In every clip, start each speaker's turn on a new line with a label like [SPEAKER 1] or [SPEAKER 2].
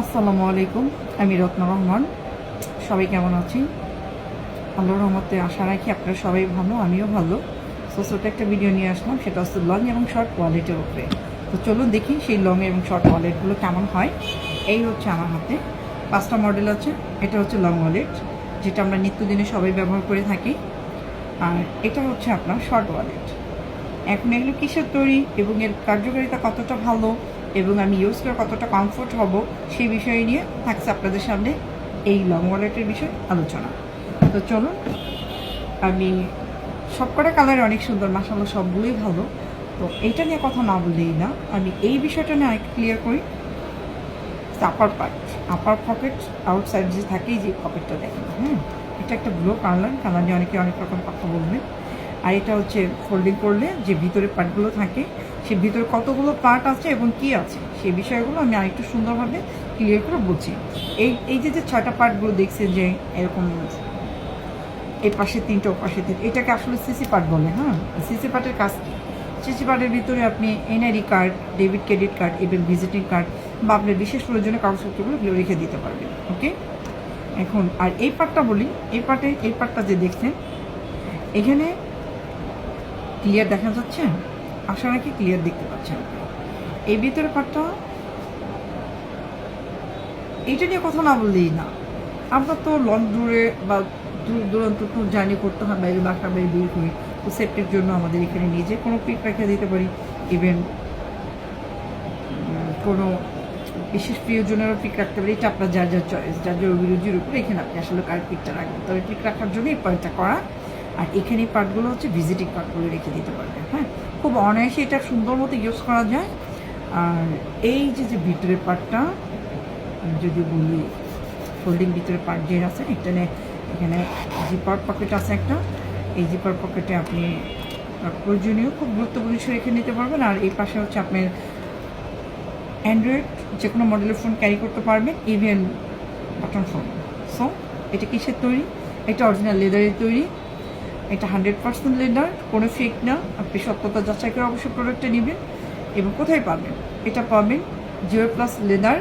[SPEAKER 1] আসসালামু আলাইকুম, আমি রত্ন রহমান। সবাই কেমন আছি আল্লাহর রহমতে আশা রাখি আপনারা সবাই ভালো, আমিও ভালো। সো ছোট একটা ভিডিও নিয়ে আসলাম, সেটা হচ্ছে লং এবং শর্ট ওয়ালেটের উপরে। তো চলুন দেখি সেই লং এবং শর্ট ওয়ালেটগুলো কেমন হয়। এই হচ্ছে আমার হাতে। পাঁচটা মডেল আছে, এটা হচ্ছে লং ওয়ালেট যেটা আমরা নিত্যদিনে সবাই ব্যবহার করে থাকি। আর এটা হচ্ছে আপনার শর্ট ওয়ালেট এখন এগুলো কিসের তৈরি এবং এর কার্যকারিতা কতটা ভালো? এবং আমি ইউজ করে কতটা কমফোর্ট হব সেই বিষয় নিয়ে থাকছে আপনাদের সামনে এই লং ওয়ালেটের বিষয়ে আলোচনা। তো চলুন, আমি সবকটা কালার অনেক সুন্দর মাসাল্লাহ সবগুলোই ভালো। তো এইটা নিয়ে কথা না বললেই না, আমি এই বিষয়টা নিয়ে অনেক ক্লিয়ার করি। Upper part upper pocket outside যে থাকেই যে পকেটটা দেখেন হ্যাঁ এটা একটা ব্লু কালার কালার নিয়ে অনেকে অনেক রকম কথা বলবে। আর এটা হচ্ছে ফোল্ডিং করলে যে ভিতরে পার্টগুলো থাকে সে ভিতরে কতগুলো পার্ট আছে এবং কি আছে, সেই বিষয়গুলো আমি আরেকটু সুন্দরভাবে ক্লিয়ার করে বলছি। এই এই যে যে ছয়টা পার্টগুলো দেখছেন যে এরকম এই পাশে তিনটে, ও পাশে তিনটে, এটাকে আসলে সিসি পার্ট বলে হ্যাঁ? সিসি পার্টের কাজ সিসি পার্টের ভিতরে আপনি NID card debit credit card এবং ভিজিটিং কার্ড বা আপনার বিশেষ প্রয়োজনীয় কাগজপত্রগুলো রেখে দিতে পারবেন ওকে এখন, আর এই পার্টটা বলি, এই পার্টে এই পার্টটা যে দেখছেন, এখানে ক্লিয়ার দেখা যাচ্ছে? আশা রাখি ক্লিয়ার দেখতে পাচ্ছেন এই ভিতরে পার্টটা এইটা নিয়ে কথা না বললেই না। আমরা তো লং দূরে বা দূর দূরান্ত ট্যুর জার্নি করতে হয় বাইরে বাসা বাইরে বের করি তো সেফটির জন্য আমাদের এখানে নিজে কোনো পিক রেখে দিতে পারি। ইভেন কোনো বিশেষ প্রিয়জনেরও পিক রাখতে পারি। এটা আপনার যার যার চয়েস যার যার অভিরুচির উপরে এখানে আপনি আসলে কার পিকটা রাখবেন। তবে পিক রাখার জন্যই এই পয়েন্টটা করা। আর এখানে পার্টগুলো হচ্ছে ভিজিটিং কার্ডগুলো রেখে দিতে পারবেন হ্যাঁ? খুব অনায়াসে এটা সুন্দর মতো ইউজ করা যায়। আর এই যে যে ভিতরের পার্টটা যদি বলি ফোল্ডিং ভিতরের পার্ট যে আছে, এখানে এখানে জিপার পকেট আছে একটা। এই জিপার পকেটে আপনি প্রয়োজনীয়, খুব গুরুত্বপূর্ণ কিছু রেখে নিতে পারবেন। আর এই পাশে হচ্ছে আপনার অ্যান্ড্রয়েড যে কোনো মডেলের ফোন ক্যারি করতে পারবেন ইভেন বাটন ফোন সো এটা কিসের তৈরি? এটা অরিজিনাল লেদারের তৈরি। এটা হান্ড্রেড পার্সেন্ট লেদার কোনো ফেক না। আপনি সত্যতা যাচাই করে অবশ্যই প্রোডাক্টটা নেবেন এবং কোথায় পাবেন? এটা পাবেন zero plus leather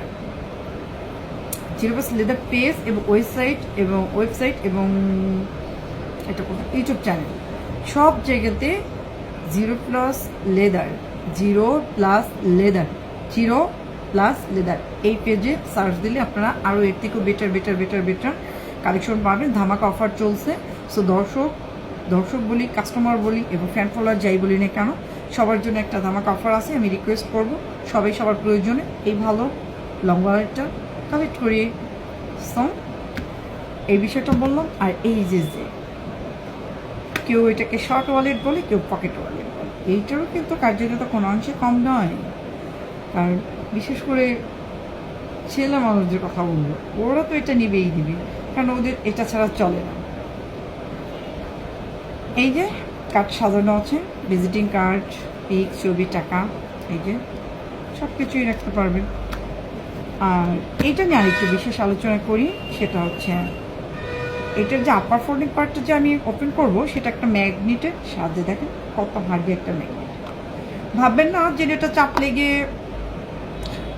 [SPEAKER 1] zero plus leather page এবং ওয়েবসাইট এবং ওয়েবসাইট এবং এটা ইউটিউব চ্যানেল সব জায়গাতে zero plus leather zero plus leather zero plus leather এই পেজে সার্চ দিলে আপনারা আরও এর থেকেও better better better better collection পাবেন। ধামাকা অফার চলছে। সো দর্শক দর্শক বলি কাস্টমার বলি এবং ফ্যান ফলোয়ার যাই বলি না কেন, সবার জন্য একটা ধামাকা অফার আছে, আমি রিকোয়েস্ট করব। সবাই সবার প্রয়োজনে এই ভালো লং ওয়ালেটটা কালেক্ট করিয়ে সো এই বিষয়টা বললাম। আর এই যে যে কেউ এটাকে শর্ট ওয়ালেট বলে, কেউ পকেট ওয়ালেট বলে, এইটারও কিন্তু কার্যকতা কোনো অংশে কম নয়। কারণ বিশেষ করে ছেলে মানুষদের কথা বলব, ওরা তো এটা নিবেই নিবে, কারণ ওদের এটা ছাড়া চলে না। এই যে কার্ড সাজানো আছে ভিজিটিং কার্ড পিক ছবি, টাকা, এই যে সব কিছুই রাখতে পারবেন। আর এইটা নিয়ে আরেকটু বিশেষ আলোচনা করি, সেটা হচ্ছে, এটার যে আপার ফোল্ডিং পার্টটা যে আমি ওপেন করব, সেটা একটা ম্যাগনেটের সাহায্যে দেখেন কত হার্ডি একটা ম্যাগনেট ভাববেন না যে এটা চাপ লেগে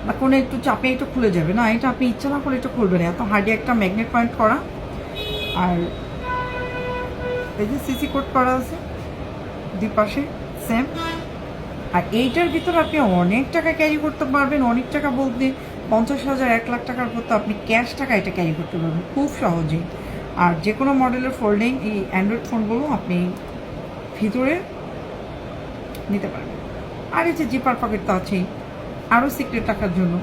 [SPEAKER 1] বা কোনো একটু চাপে একটু খুলে যাবে। না, এটা আপনি ইচ্ছা না করলে এটা খুলবে না। এত হার্ডি একটা ম্যাগনেট পয়েন্ট করা। আর এই যে সিসি কোড করা আছে, দুই পাশে সেম আর এইটার ভিতর আপনি অনেক টাকা ক্যারি করতে পারবেন, অনেক টাকা বলতে পঞ্চাশ হাজার, এক লাখ টাকার মতো আপনি ক্যাশ টাকা এটা ক্যারি করতে পারবেন, খুব সহজেই। আর যে কোনো মডেলের ফোল্ডিং এই অ্যান্ড্রয়েড ফোনগুলো আপনি ভিতরে নিতে পারবেন। আর এই যে জিপার পকেট তো আছেই আরও সিক্রেট টাকার জন্য।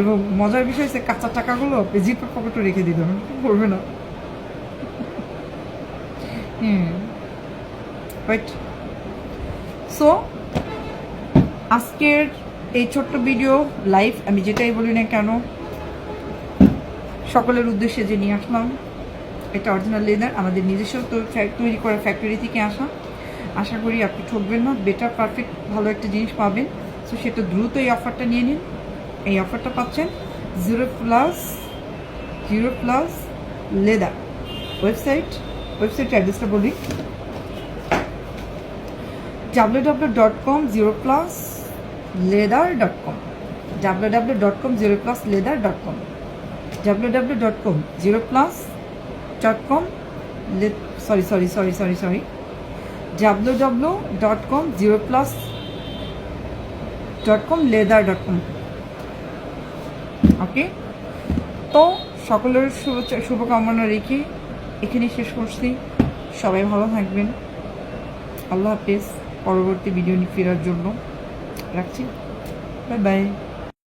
[SPEAKER 1] এবং মজার বিষয় হচ্ছে কাঁচা টাকাগুলো আপনি জিপার পকেটে রেখে দিতে হবে করবে না। রাইট সো আজকের এই ছোট্ট ভিডিও লাইভ আমি যেটাই বলি না কেন, সকলের উদ্দেশ্যে যে নিয়ে আসলাম, এটা অরিজিনাল লেদার আমাদের নিজস্ব তৈরি করা ফ্যাক্টরি থেকে আসা। আশা করি আপনি ঠকবেন না বেটার পারফেক্ট ভালো একটা জিনিস পাবেন। সো সেটা দ্রুত এই অফারটা নিয়ে নিন। এই অফারটা পাচ্ছেন zero plus zero plus leather website website অ্যাড্রেসটা বলি। W W dot com zero plus leather dot com W W dot com zero plus leather dot com W W dot com zero plus dot com sorry sorry sorry sorry sorry W W dot com zero plus dot com leather dot com okay তো সকলের শুভেচ্ছা, শুভকামনা রেখে এখানে শেষ করছি। সবাই ভালো থাকবেন। আল্লাহ হাফেজ। পরবর্তী ভিডিও নিয়ে ফেরার জন্য। রাখছি। Bye bye